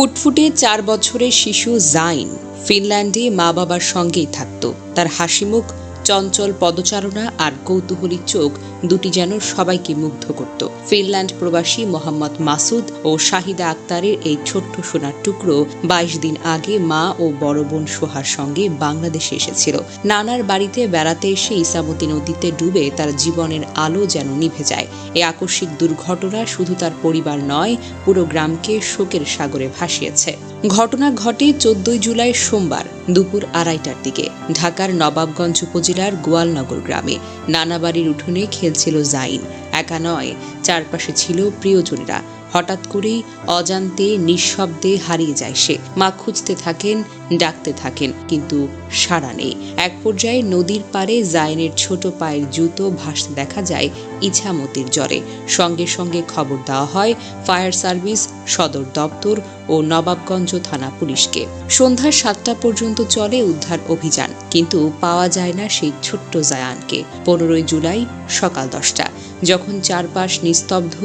ফুটফুটে চার বছরের শিশু জাইন ফিনল্যান্ডে মা বাবার সঙ্গেই থাকত। তার হাসিমুখ চঞ্চল পদচারণা আর কৌতূহলী চোখ দুটি যেন সবাইকে মুগ্ধ করত। ফিনল্যান্ড প্রবাসী মোহাম্মদ মাসুদ ও শাহিদা আক্তারের এই ছোট্ট সোনার টুকরো বাইশ দিন আগে মা ও বড় বোন সোহার সঙ্গে বাংলাদেশে এসেছিল। নানার বাড়িতে বেড়াতে এসে ইসামতি নদীতে ডুবে তার জীবনের আলো যেন নিভে যায়। এই আকস্মিক দুর্ঘটনা শুধু তার পরিবার নয়, পুরো গ্রামকে শোকের সাগরে ভাসিয়েছে। ঘটনা ঘটে চোদ্দই জুলাই সোমবার। দুপুর আড়াইটার দিকে। ঢাকার নবাবগঞ্জ উপজেলার গোয়ালনগর গ্রামে নানা বাড়ির উঠোনে খেলছিল জাইন। একা নয়, চারপাশে ছিল প্রিয়জনেরা। হঠাৎ করেই অজান্তে, নিঃশব্দে হারিয়ে যায় সে। মা খুঁজতে থাকেন, ডাকতে থাকেন, কিন্তু সাড়া নেই। এক পর্যায়ে নদীর পাড়ে জাইনের ছোট পায়ের জুতো ভাসতে দেখা যায় ইছামতির জ্বরে। সঙ্গে সঙ্গে খবর দেওয়া হয়, ফায়ার সার্ভিস, সদর দপ্তর ও নবাবগঞ্জ থানা পুলিশকে। সন্ধ্যা সাতটা পর্যন্ত চলে উদ্ধার অভিযান, কিন্তু পাওয়া যায় না সেই ছোট্ট জায়ানকে। পনেরোই জুলাই সকাল দশটা, যখন চারপাশ নিস্তব্ধ,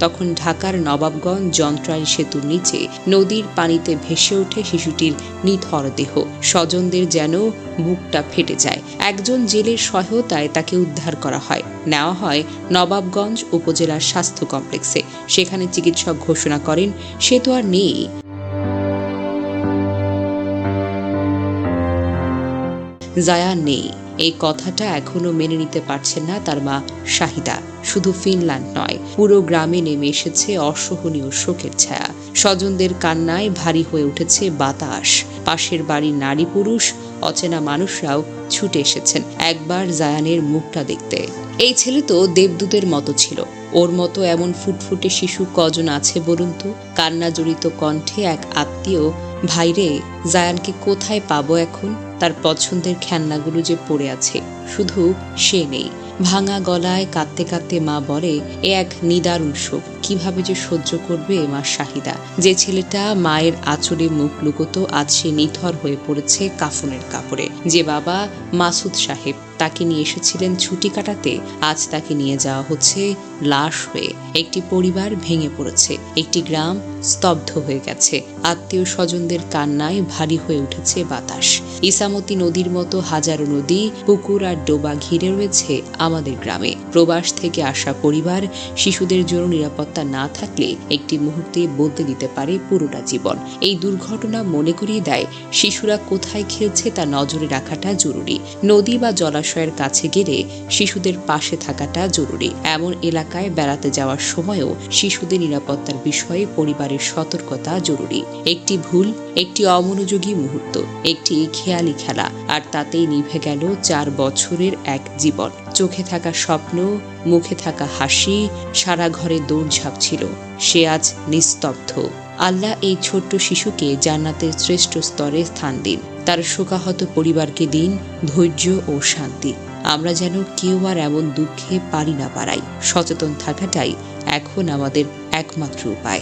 তখন ঢাকার নবাবগঞ্জ যন্ত্রায়ণ সেতুর নিচে নদীর পানিতে ভেসে ওঠে শিশুটির নিথর দেহ। স্বজনদের যেন বুকটা ফেটে যায়। একজন জেলের সহায়তায় তাকে উদ্ধার করা হয়। নেওয়া হয় নবাবগঞ্জ উপজেলার স্বাস্থ্য কমপ্লেক্সে। সেখানে চিকিৎসক ঘোষণা করেন, সে তো আর নেই। জায়া নেই। এই কথাটা এখনও মেনে নিতে পারছেন না তার মা শাহিদা। শুধু ফিনল্যান্ড নয়, পুরো গ্রামে নেমে এসেছে অসহনীয় শোকের ছায়া। স্বজনদের কান্নায় ভারী হয়ে উঠেছে বাতাস। পাশের বাড়ির নারী পুরুষ, অচেনা মানুষরাও ছুটে এসেছেন একবার জায়ানের মুখটা দেখতে। এই ছেলে তো দেবদূতের মতো ছিল। ওর মতো এমন ফুটফুটে শিশু কজন আছে বলুন তো? কান্না জড়িত কণ্ঠে এক আত্মীয়, ভাইরে, জায়ানকে কোথায় পাবো এখন? তার পছন্দের খেলনাগুলো যে পড়ে আছে, শুধু সে নেই। ভাঙা গলায় কাঁদতে কাঁদতে মা বলে, এ এক নিদারুণ শোক কীভাবে যে সহ্য করবে মা শাহিদা? যে ছেলেটা মায়ের আঁচড়ে মুখ লুকোতো, আজ সে নিথর হয়ে পড়েছে কাফনের কাপড়ে। যে বাবা মাসুদ সাহেব, তাকে নিয়ে এসেছিলেন ছুটি কাটাতে, আজ তাকে নিয়ে যাওয়া হচ্ছে লাশ হয়ে। একটি পরিবার ভেঙে পড়েছে, একটি গ্রাম স্তব্ধ হয়ে গেছে। আত্মীয় স্বজনদের কান্নায় ভারী হয়ে উঠেছে বাতাস। ইসামতি নদীর মতো হাজারো নদী, পুকুর আর ডোবা ঘিরে রয়েছে আমাদের গ্রামে। প্রবাস থেকে আসা পরিবার, শিশুদের জন্য নিরাপত্তা না থাকলে একটি মুহূর্তে বদলে দিতে পারে পুরোটা জীবন। এই দুর্ঘটনা মনে করিয়ে দেয়, শিশুরা কোথায় খেলছে তা নজরে রাখাটা জরুরি। নদী বা জলাশয়ের কাছে গেলে শিশুদের পাশে থাকাটা জরুরি। এমন এলাকায় বেড়াতে যাওয়ার সময়ও শিশুদের নিরাপত্তার বিষয়ে পরিবারের সতর্কতা জরুরি। একটি ভুল, একটি অমনোযোগী মুহূর্ত, একটি খেয়ালি খেলা, আর তাতেই নিভে গেল চার বছরের এক জীবন। চোখে থাকা স্বপ্ন, মুখে থাকা হাসি, সারা ঘরে দৌড়ঝাঁপ ছিল। সে আজ নিস্তব্ধ। আল্লাহ এই ছোট্ট শিশুকে জান্নাতের শ্রেষ্ঠ স্তরে স্থান দিন। তার শোকাহত পরিবারকে দিন ধৈর্য ও শান্তি। আমরা যেন কেউ আর এমন দুঃখে পারি না পারাই। সচেতন থাকাটাই এখন আমাদের একমাত্র উপায়।